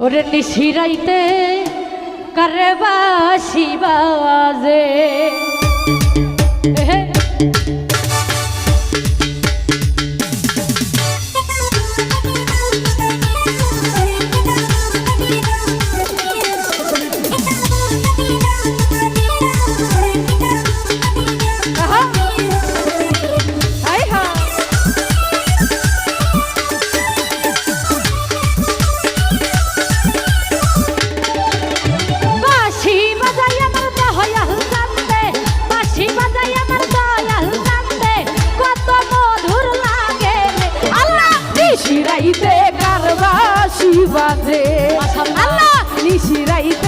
ওরে নিশিরাইতে কারে বাসি বাজে বাজে। আল্লাহ! নিশিরাইতে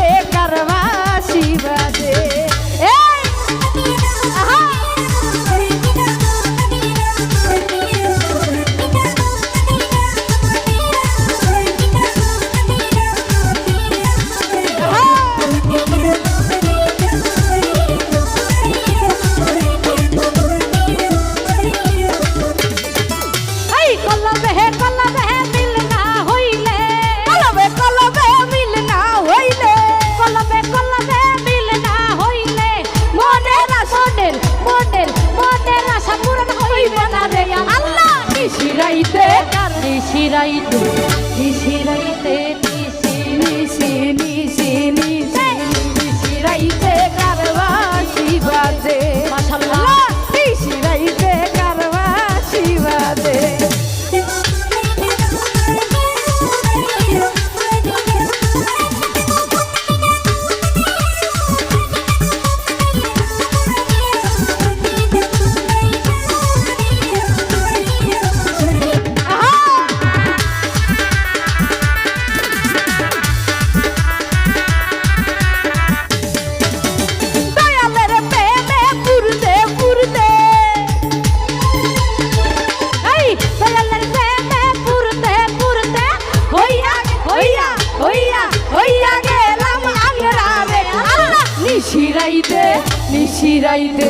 নিশিরাইতে নিশিরাইতে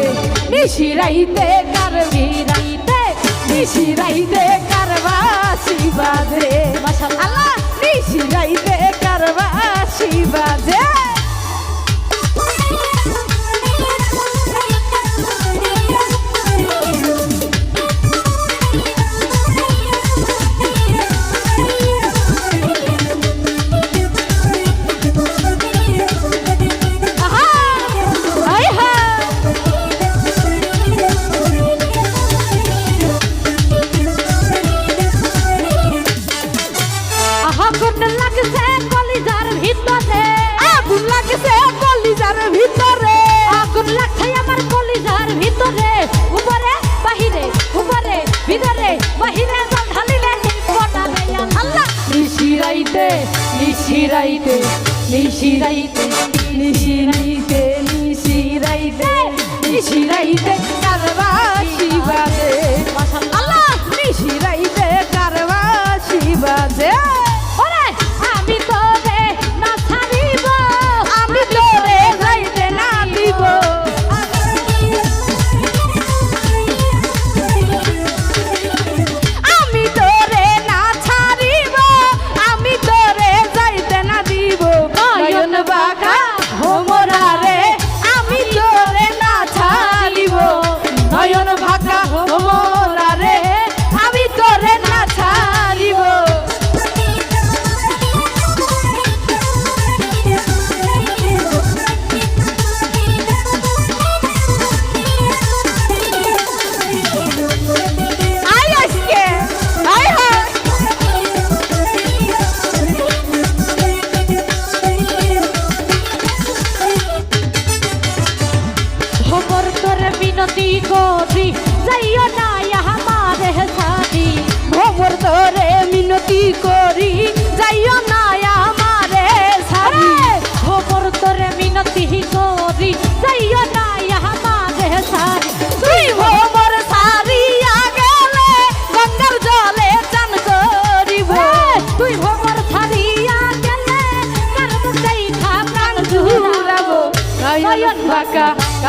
নিশিরাইতে কার মিরাইতে নিশিরাইতে কারবাসি বাজে। মাশাআল্লাহ। নিশিরাইতে কারবাসি বাজে। ভিতরে উপরে বাহিরে উপরে ভিতরে বাহিরে জল ঢালিলে নিপনা দেয়া আল্লাহ নিশিরাইতে নিশিরাইতে নিশিরাইতে নিশিরাইতে নিশিরাইতে নিশিরাইতে কারবা শিবাদে আল্লাহ নিশিরাইতে কারবা শিবাদে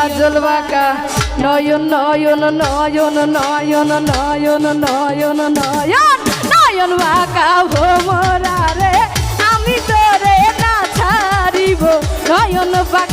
কাজল বাঁকা। নয়ন নয়ন নয়ন নয়ন নয়ন নয়ন নয়ন নয়ন বাঁকা। ভোমরা রে, আমি তোরে না ছাড়িব। নয়ন বাঁকা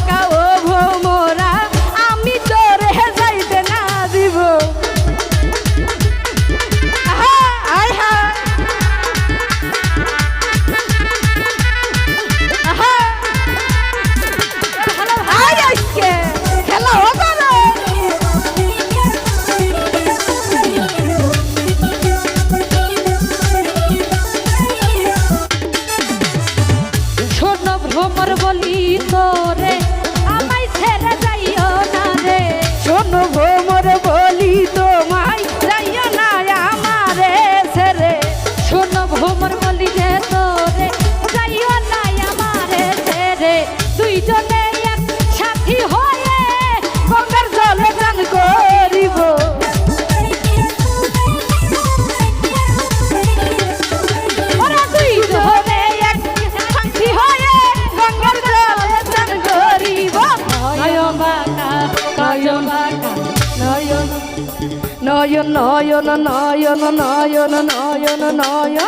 নয়ন নয়ন নয়ন নয়ন নয়ন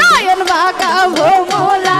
নয়ন বাঁকা ভোমলা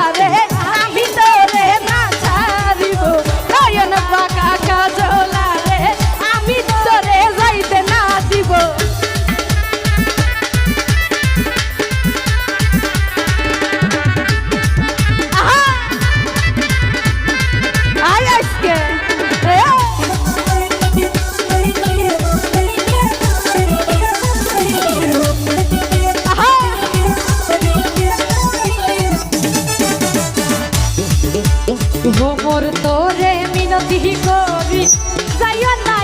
গোবর তোরে মিনতি করি। যাইও না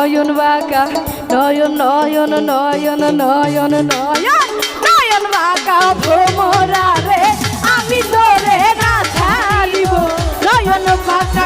নয়ন বাঁকা, নয়ন নয়ন নয়ন নয়ন নয়ন। নয়ন বাঁকা ভ্রমরা রে, আমি তোরে না ছাড়িব নয়ন বাঁকা